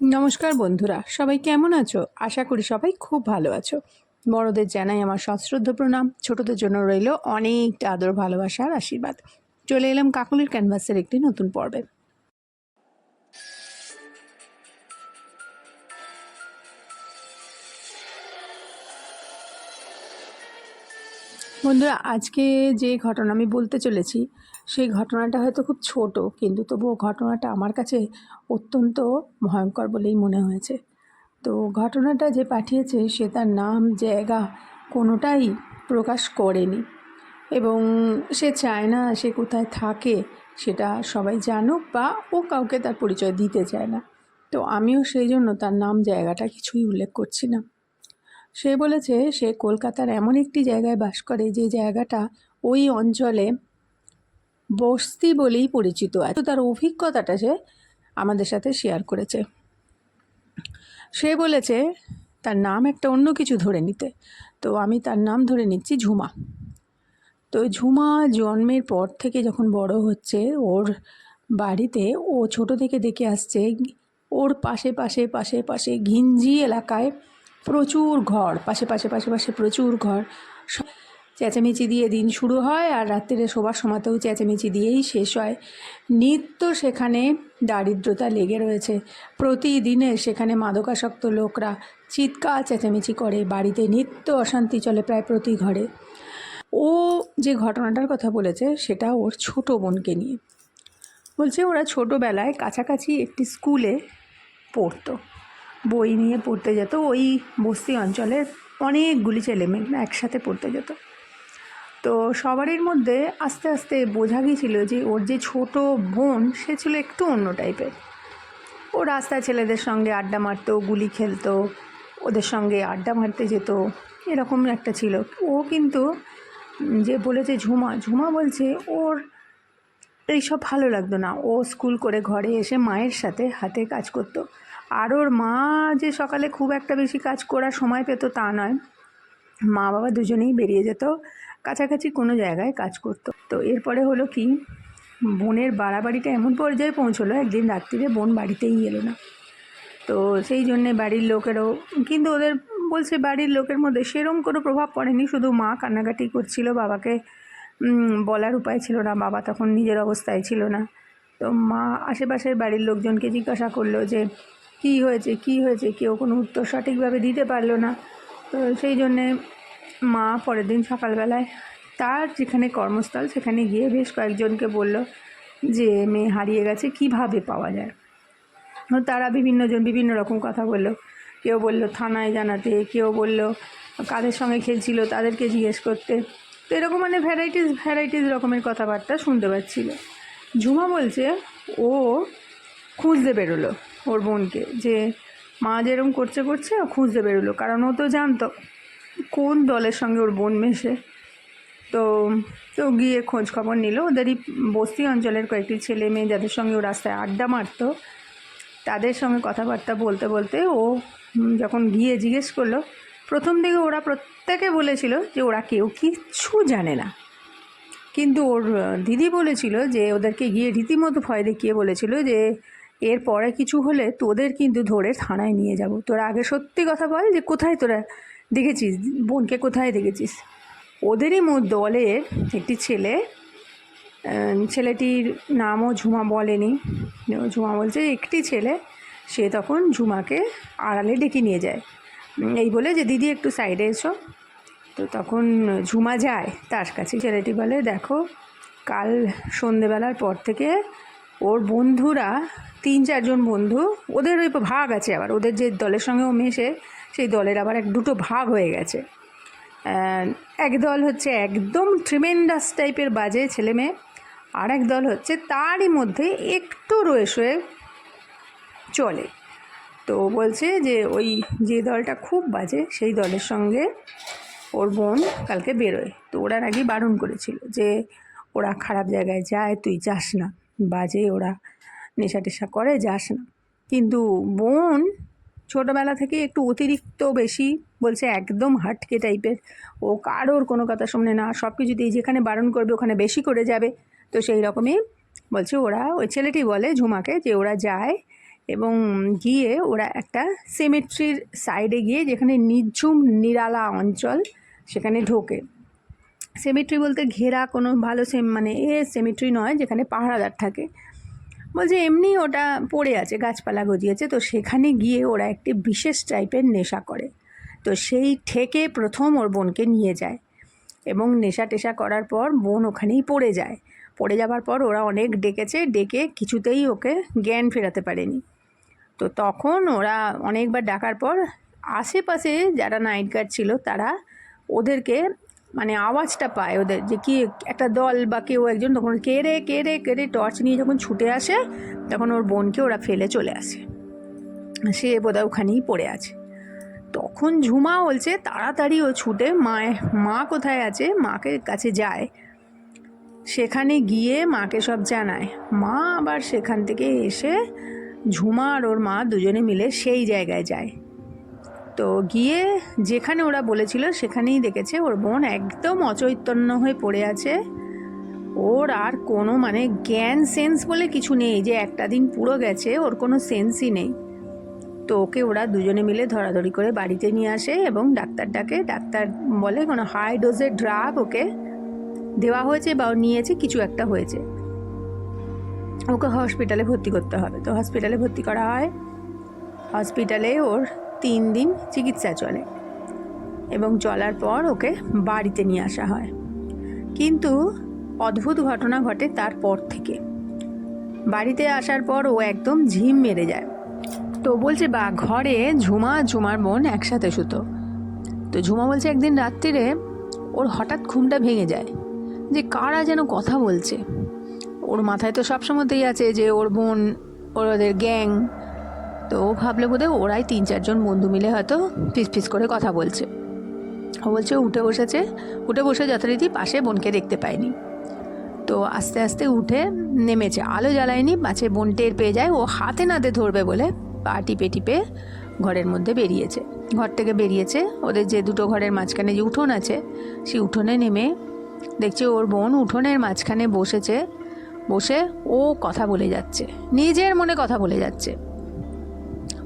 নমস্কার বন্ধুরা, সবাই কেমন আছো? আশা করি সবাই খুব ভালো আছো। বড়দের জানাই আমার সশ্রদ্ধ প্রণাম, ছোটদের জন্য রইল অনেকটা আদর ভালোবাসার আশীর্বাদ। চলে এলাম কাকুলির ক্যানভাসের একটি নতুন পর্বে। বন্ধুরা, আজকে যে ঘটনা আমি বলতে চলেছি সেই ঘটনাটা হয়তো খুব ছোট, কিন্তু তবুও ঘটনাটা আমার কাছে অত্যন্ত ভয়ঙ্কর বলেই মনে হয়েছে। তো ঘটনাটা যে পাঠিয়েছে সে তার নাম, জায়গা কোনোটাই প্রকাশ করেনি। এবং সে চায় না সে কোথায় থাকে সেটা সবাই জানুক বা ও কাউকে তার পরিচয় দিতে চায় না। তো আমিও সেই জন্য তার নাম, জায়গাটা কিছুই উল্লেখ করছি না। সে বলেছে সে কলকাতার এমন একটি জায়গায় বাস করে যে জায়গাটা ওই অঞ্চলে বস্তি বলেই পরিচিত। আছে তার অভিজ্ঞতাটা সে আমাদের সাথে শেয়ার করেছে। সে বলেছে, তার নাম একটা অন্য কিছু ধরে নিতে। তো আমি তার নাম ধরে নিচ্ছি ঝুমা। তো ঝুমা জন্মের পর থেকে যখন বড় হচ্ছে, ওর বাড়িতে ও ছোট থেকে দেখে আসছে, ওর পাশে পাশে পাশে পাশে ঘিঞ্জি এলাকায় প্রচুর ঘর, পাশে পাশে পাশে পাশে প্রচুর ঘর। চেঁচামেচি দিয়ে দিন শুরু হয় আর রাত্রিরে শোবার সময়তেও চেঁচামেচি দিয়েই শেষ হয়। নিত্য সেখানে দারিদ্রতা লেগে রয়েছে। প্রতিদিনে সেখানে মাদকাসক্ত লোকরা চিৎকার চেঁচামেচি করে। বাড়িতে নিত্য অশান্তি চলে প্রায় প্রতি ঘরে। ও যে ঘটনাটার কথা বলেছে, সেটা ওর ছোট বোনকে নিয়ে। বলছে ওরা ছোটোবেলায় কাছাকাছি একটি স্কুলে পড়তো। বই নিয়ে পড়তে যেত। ওই বস্তি অঞ্চলের অনেকগুলি ছেলেমেয়ে একসাথে পড়তে যেত। তো সবারই মধ্যে আস্তে আস্তে বোঝা গিয়েছিল যে ওর যে ছোট বোন, সে ছিল একটু অন্য টাইপের। ও রাস্তায় ছেলেদের সঙ্গে আড্ডা মারতো, গুলি খেলতো, ওদের সঙ্গে আড্ডা মারতে যেত, এরকম একটা ছিল। ও কিন্তু যে বলেছে ঝুমা ঝুমা বলছে ওর এইসব ভালো লাগতো না। ও স্কুল করে ঘরে এসে মায়ের সাথে হাতে কাজ করতো। আর ওর মা যে সকালে খুব একটা বেশি কাজ করার সময় পেতো তা নয়। মা বাবা দুজনেই বেরিয়ে যেত। কাছাকাছি কোনো জায়গায় কাজ করতো। তো এরপরে হলো কি, বোনের বাড়াবাড়িটা এমন পর্যায়ে পৌঁছলো, একদিন রাত্রিরে বোন বাড়িতেই এলো না। তো সেই জন্যে বাড়ির লোকেরও, কিন্তু ওদের বলছে বাড়ির লোকের মধ্যে সেরম কোনো প্রভাব পড়েনি, শুধু মা কান্নাকাটি করছিল, বাবাকে বলার উপায় ছিল না, বাবা তখন নিজের অবস্থায় ছিল না। তো মা আশেপাশের বাড়ির লোকজনকে জিজ্ঞাসা করল যে, কী হয়েছে? কী হয়েছে? কেউ কোনো উত্তর সঠিকভাবে দিতে পারল না? তো সেই জন্যে মা পরের দিন সকালবেলায় তার যেখানে কর্মস্থল, সেখানে গিয়ে বেশ কয়েকজনকে বলল যে, মেয়ে হারিয়ে গেছে, কীভাবে পাওয়া যায়? তারা বিভিন্নজন বিভিন্ন রকম কথা বলল। কেউ বলল, থানায় জানাতে। কেউ বলল, কাদের সঙ্গে খেলছিল? তাদেরকে জিজ্ঞেস করতে। তো এরকম মানে ভ্যারাইটিস ভ্যারাইটিস রকমের কথাবার্তা শুনতে পাচ্ছিল। ঝুমা বলছে, ও খুঁজতে বেরোলো ওর বোনকে যে, মা যেরকম করছে করছে, ও খুঁজতে বেরোলো। কারণ ও তো জানতো। কোন দলের সঙ্গে ওর বোন মেশে? তো তো গিয়ে খোঁজ খবর নিল। ওদেরই বস্তি অঞ্চলের কয়েকটি ছেলে মেয়ে যাদের সঙ্গে ও রাস্তায় আড্ডা মারতো, তাদের সঙ্গে কথাবার্তা বলতে বলতে ও যখন গিয়ে জিজ্ঞেস করল, প্রথম দিকে ওরা প্রত্যেকে বলেছিল যে ওরা কেউ কিচ্ছু জানে না। কিন্তু ওর দিদি বলেছিল যে, ওদেরকে গিয়ে রীতিমতো ভয় দেখিয়ে বলেছিল যে, এর পরে কিছু হলে তোদের কিন্তু ধরে থানায় নিয়ে যাব। তোরা আগে সত্যি কথা বল যে কোথায় তোরা দেখেছিস? বোনকে কোথায় দেখেছিস? ওদেরই দলের একটি ছেলে ছেলেটির নামও ঝুমা বলেনি। ঝুমা বলছে, একটি ছেলে, সে তখন ঝুমাকে আড়ালে ডেকে নিয়ে যায়। এই বলে যে, দিদি, একটু সাইডে এসো। তো তখন ঝুমা যায় তার কাছে। ছেলেটি বলে, দেখো, কাল সন্ধেবেলার পর থেকে ওর বন্ধুরা তিন চারজন বন্ধু, ওদের ওই ভাগ আছে আবার। ওদের যে দলের সঙ্গেও মেশে সেই দলের আবার এক দুটো ভাগ হয়ে গেছে। এক দল হচ্ছে একদম ট্রিমেন্ডাস টাইপের বাজে ছেলে মেয়ে আর এক দল হচ্ছে তারই মধ্যে একটু রয়ে শয়ে চলে। তো বলছে যে ওই যে দলটা খুব বাজে, সেই দলের সঙ্গে ওর বোন কালকে বেরোয়। তো ওরা নাকি বারণ করেছিল যে ওরা খারাপ জায়গায় যায়, তুই যাস না। বাজে ওরা নেশা টেশা করে, যাস না। কিন্তু বোন ছোটোবেলা থেকে একটু অতিরিক্ত বেশি বলছে একদম হাটকে টাইপের। ও কারোর কোনো কথা শুনে না। সব কিছুতেই যেখানে বারণ করবে ওখানে বেশি করে যাবে। তো সেই রকমই বলছে ওরা ওই ছেলেটি বলে ঝুমাকে যে ওরা যায় এবং গিয়ে ওরা একটা সেমেট্রির সাইডে গিয়ে যেখানে নিঝুম, নিরালা অঞ্চল সেখানে ঢোকে। সেমিট্রি বলতে ঘেরা কোনো ভালো সেম মানে এ সেমিট্রি নয় যেখানে পাহারাদার থাকে। বলছে, এমনি ওটা পড়ে আছে, গাছপালা গজিয়েছে। তো সেখানে গিয়ে ওরা একটি বিশেষ টাইপের নেশা করে। তো সেই ঠেকে প্রথম ওর বোনকে নিয়ে যায় এবং নেশা টেশা করার পর বোন ওখানেই পড়ে যায়। পড়ে যাবার পর ওরা অনেক ডেকেছে, ডেকে কিছুতেই ওকে জ্ঞান ফেরাতে পারেনি। তো তখন ওরা অনেকবার ডাকার পর আশেপাশে যারা নাইট গার্ড ছিল তারা ওদেরকে মানে আওয়াজটা পায় ওদের যে কি একটা দল বা কেউ একজন তখন কে রে কে রে কে রে টর্চ নিয়ে যখন ছুটে আসে, তখন ওর বোনকে ওরা ফেলে চলে আসে। সে বোধহয় ওখানেই পড়ে আছে। তখন ঝুমা বলছে, তাড়াতাড়ি ও ছুটে মায়ের মা কোথায় আছে? মাকে কাছে যায়। সেখানে গিয়ে মাকে সব জানায়। মা আবার সেখান থেকে এসে ঝুমা আর ওর মা দুজনে মিলে সেই জায়গায় যায়। তো গিয়ে যেখানে ওরা বলেছিল সেখানেই দেখেছে ওর বোন একদম অচৈতন্য হয়ে পড়ে আছে। ওর আর কোনো মানে জ্ঞান সেন্স বলে কিছু নেই যে একটা দিন পুরো গেছে, ওর কোনো সেন্সই নেই। তো ওকে ওরা দুজনে মিলে ধরাধরি করে বাড়িতে নিয়ে আসে এবং ডাক্তার ডাকে ডাক্তার বলে কোনো হাই ডোজের ড্রাগ ওকে দেওয়া হয়েছে বা নিয়েছে, কিছু একটা হয়েছে। ওকে হসপিটালে ভর্তি করতে হবে। তো হসপিটালে ভর্তি করা হয়। হসপিটালে ওর তিন দিন চিকিৎসা চলে এবং চলার পর ওকে বাড়িতে নিয়ে আসা হয়। কিন্তু অদ্ভুত ঘটনা ঘটে তারপর থেকে। বাড়িতে আসার পর ও একদম ঝিম মেরে যায়। তো বলছে, বা, ঘরে ঝুমা, ঝুমার বোন একসাথে শুতো। তো ঝুমা বলছে, একদিন রাত্রিরে ওর হঠাৎ ঘুমটা ভেঙে যায়। যে কারা যেন কথা বলছে। ওর মাথায় তো সবসময়তেই আছে যে ওর বোন, ওর ওদের গ্যাং তো ও ভাবলে বোধহয় ওরাই তিন চারজন বন্ধু মিলে হয়তো ফিস ফিস করে কথা বলছে। ও বলছে, উঠে বসেছে। উঠে বসে যথারীতি পাশে বোনকে দেখতে পায়নি। তো আস্তে আস্তে উঠে নেমেছে। আলো জ্বালায়নি পাছে বোন টের পেয়ে যায়, ও হাতে নাতে ধরবে বলে পা টিপে টিপে ঘরের মধ্যে বেরিয়েছে। ঘর থেকে বেরিয়েছে। ওদের যে দুটো ঘরের মাঝখানে যে উঠোন আছে, সেই উঠোনে নেমে দেখছে ওর বোন উঠোনের মাঝখানে বসেছে। বসে ও কথা বলে যাচ্ছে। নিজের মনে কথা বলে যাচ্ছে।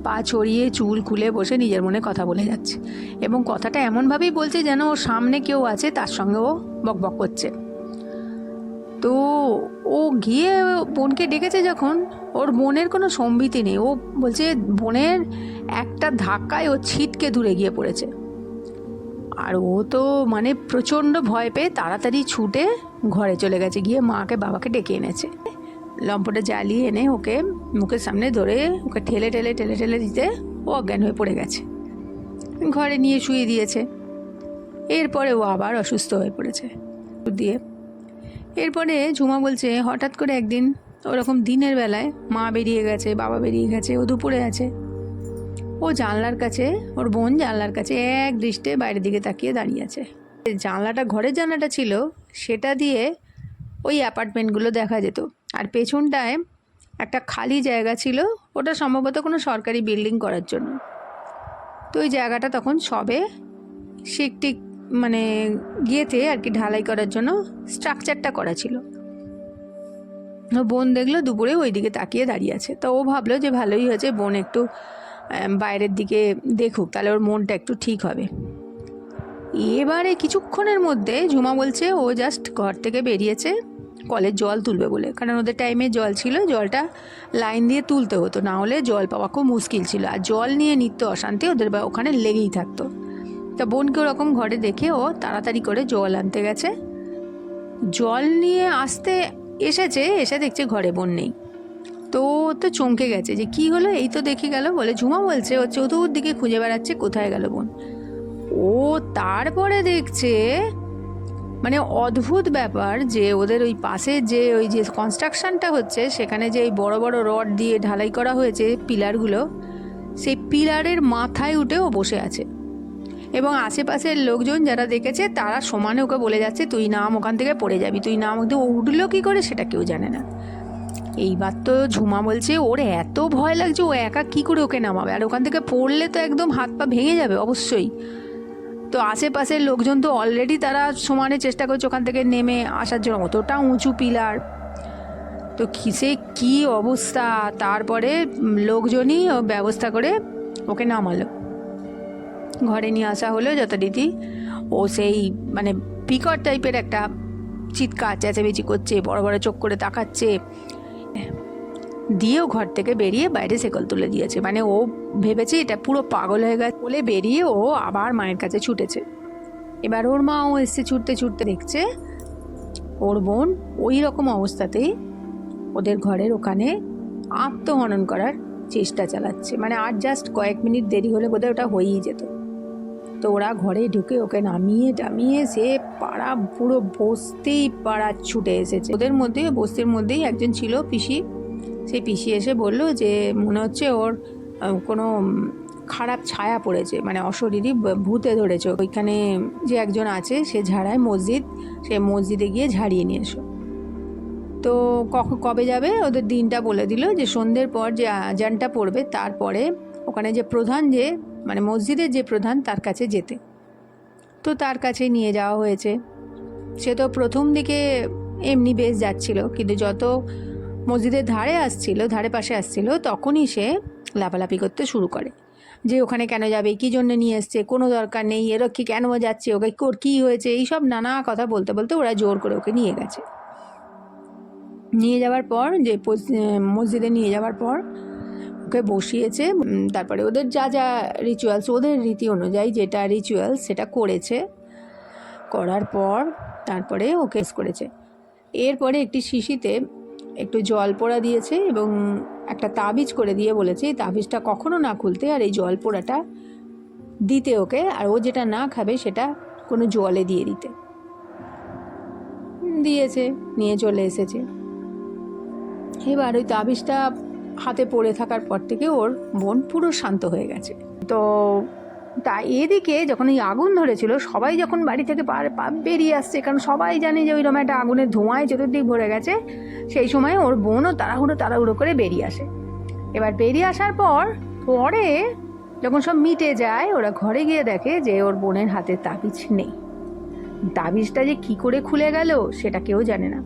পা ছড়িয়ে চুল খুলে বসে নিজের মনে কথা বলে যাচ্ছে এবং কথাটা এমনভাবেই বলছে যেন ওর সামনে কেউ আছে, তার সঙ্গে ও বকবক করছে। তো ও গিয়ে বোনকে ডেকেছে যখন, ওর বোনের কোনো সম্বিতি নেই। ও বলছে বোনের একটা ধাক্কায় ও ছিটকে দূরে গিয়ে পড়েছে। আর ও তো মানে প্রচণ্ড ভয় পেয়ে তাড়াতাড়ি ছুটে ঘরে চলে গেছে, গিয়ে মাকে, বাবাকে ডেকে এনেছে। লম্পটে জ্বালিয়ে এনে ওকে মুখের সামনে ধরে ওকে ঠেলে ঠেলে ঠেলে ঠেলে দিতে ও অজ্ঞান হয়ে পড়ে গেছে। ঘরে নিয়ে শুয়ে দিয়েছে। এরপরে ও আবার অসুস্থ হয়ে পড়েছে। দিয়ে এরপরে ঝুমা বলছে, হঠাৎ করে একদিন ওরকম দিনের বেলায় মা বেরিয়ে গেছে, বাবা বেরিয়ে গেছে, ও দুপুরে আছে। ও জানলার কাছে, ওর বোন জানলার কাছে এক দৃষ্টে বাইরের দিকে তাকিয়ে দাঁড়িয়ে আছে। জানলাটা, ঘরের জানলাটা ছিল, সেটা দিয়ে ওই অ্যাপার্টমেন্টগুলো দেখা যেত। আর পেছনটায় একটা খালি জায়গা ছিল। ওটা সম্ভবত কোনো সরকারি বিল্ডিং করার জন্য। তো ওই জায়গাটা তখন সবে একটি মানে গিয়েতে আর কি ঢালাই করার জন্য স্ট্রাকচারটা করা ছিল। বোন দেখল দুপুরে ওই দিকে তাকিয়ে দাঁড়িয়ে আছে। তো ও ভাবলো যে ভালোই হয়েছে, বোন একটু বাইরের দিকে দেখুক, তাহলে ওর মনটা একটু ঠিক হবে। এবারে কিছুক্ষণের মধ্যে ঝুমা বলছে, ও জাস্ট ঘর থেকে বেরিয়েছে। কলের জল তুলবে বলে। কারণ ওদের টাইমে জল ছিল, জলটা লাইন দিয়ে তুলতে হতো, না হলে জল পাওয়া খুব মুশকিল ছিল। আর জল নিয়ে নিত্য অশান্তি ওদের বা- ওখানে লেগেই থাকতো। তা বোনকে ওরকম ঘরে দেখে ও তাড়াতাড়ি করে জল আনতে গেছে। জল নিয়ে আসতে এসেছে, এসে দেখছে ঘরে বোন নেই। তো তো চমকে গেছে যে, কি হলো? এই তো দেখে গেল। বলে, ঝুমা বলছে, ও চতুর্দিকে খুঁজে বেড়াচ্ছে, কোথায় গেল বোন? ও তারপরে দেখছে মানে অদ্ভুত ব্যাপার যে ওদের ওই পাশে যে ওই যে কনস্ট্রাকশনটা হচ্ছে, সেখানে যে এই বড় বড় রড দিয়ে ঢালাই করা হয়েছে পিলারগুলো, সেই পিলারের মাথায় উঠে ও বসে আছে। এবং আশেপাশের লোকজন যারা দেখেছে, তারা সমানে ওকে বলে যাচ্ছে, তুই নাম ওখান থেকে পড়ে যাবি, তুই নাম ও উঠল কী করে, সেটা কেউ জানে না। এইবার তো ঝুমা বলছে, ওর এত ভয় লাগছে, ও একা কী করে ওকে নামাবে? আর ওখান থেকে পড়লে তো একদম হাত পা ভেঙে যাবে, অবশ্যই। তো আশেপাশের লোকজন তো অলরেডি তারা সমানে চেষ্টা করছে ওখান থেকে নেমে আসার জন্য। অতটা উঁচু পিলার। তো কিসে কি অবস্থা? তারপরে লোকজনই ব্যবস্থা করে ওকে নামালো। ঘরে নিয়ে আসা হলো যথারীতি। ও সেই মানে পিকর টাইপের একটা চিৎকার, চেঁচামেচি করছে, বড় বড় চোখ করে তাকাচ্ছে। দিয়েও ঘর থেকে বেরিয়ে বাইরে সেকল তুলে দিয়েছে। মানে ও ভেবেছে এটা পুরো পাগল হয়ে গেছে। বলে বেরিয়ে ও আবার মায়ের কাছে ছুটেছে। এবার ওর মাও এসছে ছুটতে ছুটতে দেখছে, ওর বোন ওই রকম অবস্থাতেই ওদের ঘরের ওখানে আত্মহনন করার চেষ্টা চালাচ্ছে। মানে আর জাস্ট কয়েক মিনিট দেরি হলে বোধহয় ওটা হয়েই যেত। তো ওরা ঘরে ঢুকে ওকে নামিয়ে টামিয়ে সে পাড়া পুরো বসতেই পাড়া ছুটে এসেছে। ওদের মধ্যে, বস্তির মধ্যেই একজন ছিল পিসি। সেই পিসি এসে বলল যে, মনে হচ্ছে ওর কোনো খারাপ ছায়া পড়েছে মানে অশরীরই ভূতে ধরেছে। ওইখানে যে একজন আছে, সে ঝাড়ায় মসজিদ, সে মসজিদে গিয়ে ঝাড়িয়ে নিয়ে এসো। তো কখন কবে যাবে? ওদের দিনটা বলে দিল যে, সন্ধ্যের পর যে আজানটা পড়বে, তারপরে ওখানে যে প্রধান যে মানে মসজিদের যে প্রধান, তার কাছে যেতে। তো তার কাছে নিয়ে যাওয়া হয়েছে। সে তো প্রথম দিকে এমনি বেশ যাচ্ছিল, কিন্তু যত মসজিদের ধারে আসছিল, ধারে পাশে আসছিল, তখনই সে লাফালাফি করতে শুরু করে। যে ওখানে কেন যাবে, কী জন্য নিয়ে এসছে, কোনো দরকার নেই, এরা কি কেন যাচ্ছে, ওকে কোর কী হয়েছে, এইসব নানা কথা বলতে বলতে ওরা জোর করে ওকে নিয়ে গেছে। নিয়ে যাওয়ার পর যে মসজিদে নিয়ে যাওয়ার পর ওকে বসিয়েছে তারপরে ওদের যা যা রিচুয়ালস ওদের রীতি অনুযায়ী যেটা রিচুয়ালস সেটা করেছে। করার পর তারপরে ওকে করেছে। এরপরে একটি শিশিতে একটু জল পোড়া দিয়েছে এবং একটা তাবিজ করে দিয়ে বলেছে, এই তাবিজটা কখনো না খুলতে আর এই জল পোড়াটা দিতে ওকে, আর ও যেটা না খাবে সেটা কোনো জলে দিয়ে দিতে। দিয়েছে, নিয়ে চলে এসেছে। এবার ওই তাবিজটা হাতে পড়ে থাকার পর থেকে ওর বোন পুরো শান্ত হয়ে গেছে। তো তা এদিকে যখন এই আগুন ধরেছিল, সবাই যখন বাড়ি থেকে বেরিয়ে আসছে, কারণ সবাই জানে যে ওইরকম একটা আগুনের ধোঁয়ায় চতুর্দিক ভরে গেছে সেই সময় ওর বোনও তাড়াহুড়ো তাড়াহুড়ো করে বেরিয়ে আসে। এবার বেরিয়ে আসার পর, পরে যখন সব মিটে যায়, ওরা ঘরে গিয়ে দেখে যে ওর বোনের হাতে তাবিজ নেই। তাবিজটা যে কি করে খুলে গেল, সেটা কেউ জানে না।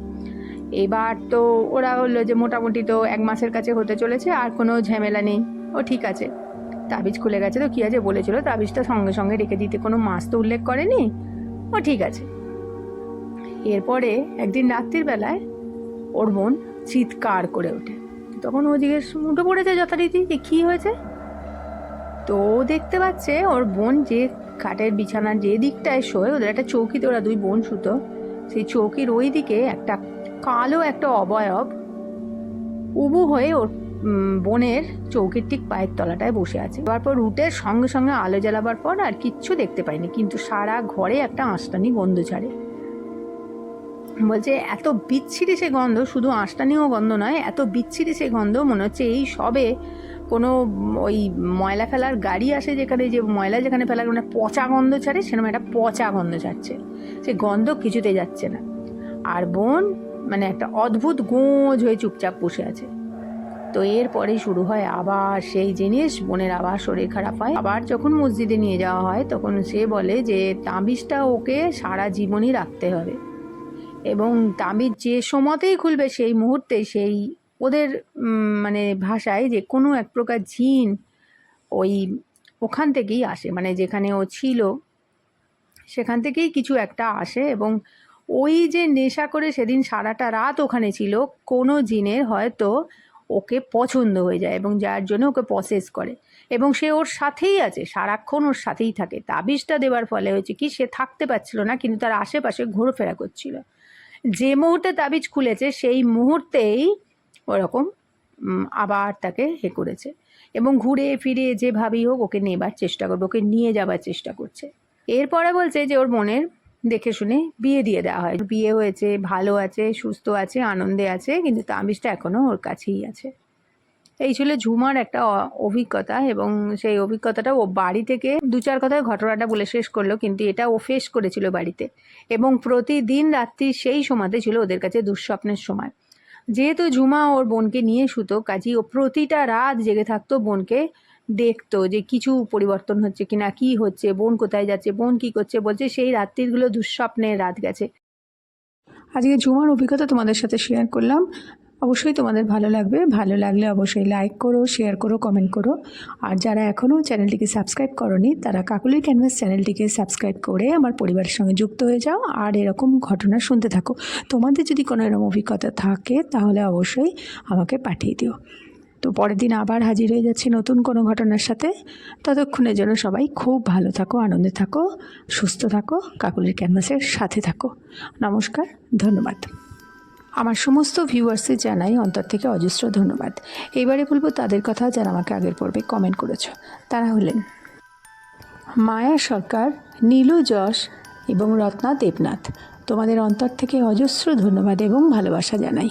এবার তো ওরা বলল যে মোটামুটি তো এক মাসের কাছে হতে চলেছে, আর কোনো ঝামেলা নেই। ও ঠিক আছে। তাবিজ খুলে গেছে তো কী আছে বলেছিল, তাবিজটা সঙ্গে সঙ্গে রেখে দিতে কোনো মাস তো উল্লেখ করেনি। ও ঠিক আছে। এরপরে একদিন রাত্রির বেলায় ওর বোন চিৎকার করে ওঠে। তখন ও জিজ্ঞেস উঠে পড়েছে যথারীতি? যে কী হয়েছে? তো ও দেখতে পাচ্ছে ওর বোন যে খাটের বিছানার যে দিকটায় শোয়, ওদের একটা চৌকিতে, ওরা দুই বোন সুতো, সেই চৌকির ওই দিকে একটা কালো একটা অবয়ব উবু হয়ে ওর বোনের চৌকির ঠিক পায়ের তলাটায় বসে আছে। তারপর রুটের সঙ্গে সঙ্গে আলো জ্বালাবার পর আর কিচ্ছু দেখতে পাইনি, কিন্তু সারা ঘরে একটা আঁশটানি গন্ধ ছাড়ে বলছে, এত বিচ্ছিরি সে গন্ধ, শুধু আঁশটানিও গন্ধ নয়, এত বিচ্ছিরি সে গন্ধ, মনে হচ্ছে এই সবে কোনো ওই ময়লা ফেলার গাড়ি আসে যেখানে, যে ময়লা যেখানে ফেলার মানে পচা গন্ধ ছাড়ে, সেরকম একটা পচা গন্ধ ছাড়ছে। সে গন্ধ কিছুতে যাচ্ছে না। আর বোন মানে একটা অদ্ভুত গোঁজ হয়ে চুপচাপ বসে আছে। তো এরপরে শুরু হয় আবার সেই জিনিস, বোনের আবার শরীর খারাপ হয়। আবার যখন মসজিদে নিয়ে যাওয়া হয়, তখন সে বলে যে, তাবিজটা ওকে সারা জীবনই রাখতে হবে। এবং তাবিজ যে সময়তেই খুলবে সেই মুহূর্তে সেই ওদের মানে ভাষায় যে কোনো এক প্রকার জিন ওই ওখান থেকেই আসে। মানে যেখানে ও ছিল, সেখান থেকেই কিছু একটা আসে এবং ওই যে নেশা করে সেদিন সারাটা রাত ওখানে ছিল, কোনো জিনের হয়তো ওকে পছন্দ হয়ে যায় এবং যার জন্য ওকে প্রসেস করে। এবং সে ওর সাথেই আছে, সারাক্ষণ ওর সাথেই থাকে। তাবিজটা দেওয়ার ফলে হয়েছে কি, সে থাকতে পারছিল না, কিন্তু তার আশেপাশে ঘোরফেরা করছিল। যে মুহূর্তে তাবিজ খুলেছে, সেই মুহূর্তেই ওরকম আবার তাকে হে করেছে। এবং ঘুরে ফিরে যেভাবেই হোক ওকে নেবার চেষ্টা করবে, ওকে নিয়ে যাবার চেষ্টা করছে। এরপরে বলছে যে ওর মনের দেখে শুনে বিয়ে দিয়ে দেওয়া হয়। বিয়ে হয়েছে, ভালো আছে, সুস্থ আছে, আনন্দে আছে, কিন্তু তাবিজটা এখনও ওর কাছেই আছে। এই ছিল ঝুমার একটা অভিজ্ঞতা এবং সেই অভিজ্ঞতাটা ও বাড়ি থেকে দু চার কথায় ঘটনাটা বলে শেষ করল, কিন্তু এটা ও ফেস করেছিল বাড়িতে। এবং প্রতিদিন রাত্রি সেই সময়তে ছিল ওদের কাছে দুঃস্বপ্নের সময়। যেহেতু ঝুমা ওর বোনকে নিয়ে শুতো, কাজী ও প্রতিটা রাত জেগে থাকতো বোনকে দেখতো যে কিছু পরিবর্তন হচ্ছে কিনা, কি হচ্ছে, বোন কোথায় যাচ্ছে, বোন কি করছে, বলছে সেই রাত্রিগুলো দুঃস্বপ্নের রাত গেছে। আজকে ঝুমার অভিজ্ঞতা তোমাদের সাথে শেয়ার করলাম। অবশ্যই তোমাদের ভালো লাগবে। ভালো লাগলে অবশ্যই লাইক করো শেয়ার করো কমেন্ট করো। আর যারা এখনও চ্যানেলটিকে সাবস্ক্রাইব করনি, তারা কাকুলির ক্যানভাস চ্যানেলটিকে সাবস্ক্রাইব করে আমার পরিবারের সঙ্গে যুক্ত হয়ে যাও। আর এরকম ঘটনা শুনতে থাকো। তোমাদের যদি কোনো এরকম অভিজ্ঞতা থাকে, তাহলে অবশ্যই আমাকে পাঠিয়ে দিও। তো পরের দিন আবার হাজির হয়ে যাচ্ছি নতুন কোনো ঘটনার সাথে। ততক্ষণের জন্য সবাই খুব ভালো থাকো, আনন্দে থাকো, সুস্থ থাকো, কাকুলির ক্যানভাসের সাথে থাকো। নমস্কার, ধন্যবাদ। আমার সমস্ত ভিউয়ার্সে জানাই অন্তর থেকে অজস্র ধন্যবাদ। এবারে বলব তাদের কথা যারা আমাকে আগের পর্বে কমেন্ট করেছ। তারা হলেন মায়া সরকার, নীলু যশ এবং রত্না দেবনাথ। তোমাদের অন্তর থেকে অজস্র ধন্যবাদ এবং ভালোবাসা জানাই।